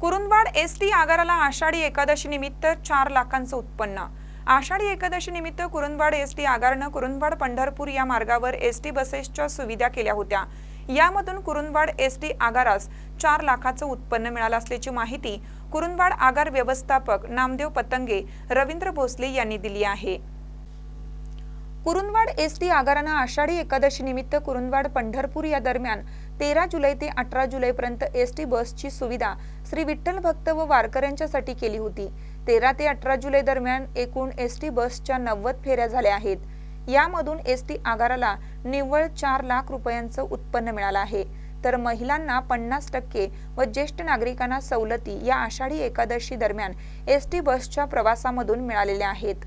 Kurundwad S T आगाराला आषाढी एकादशी निमित्त चार लाखांचं उत्पन्न. आषाढी एकादशी निमित्त कुरुंदवाड एस टी आगारनं कुरुंदवाड पंढरपूर या मार्गावर एस टी बसेसच्या सुविधा केल्या होत्या. यामधून कुरुंदवाड एस टी आगारास चार लाखाचं उत्पन्न मिळालं असल्याची माहिती कुरुंदवाड आगार व्यवस्थापक नामदेव पतंगे रवींद्र भोसले यांनी दिली आहे. कुरुंदवाड एस टी आगारानं आषाढी एकादशी निमित्त कुरुंदवाड पंढरपूर या दरम्यान तेरा जुलै ते अठरा जुलैपर्यंत एस टी बसची सुविधा श्री विठ्ठल भक्त व वारकऱ्यांच्यासाठी केली होती. तेरा ते अठरा जुलै दरम्यान एकूण एस टी बसच्या नव्वद फेऱ्या झाल्या आहेत. यामधून एस टी आगाराला निव्वळ चार लाख रुपयांचं उत्पन्न मिळालं आहे. तर महिलांना पन्नास टक्के व ज्येष्ठ नागरिकांना सवलती या आषाढी एकादशी दरम्यान एस टी बसच्या प्रवासामधून मिळालेल्या आहेत.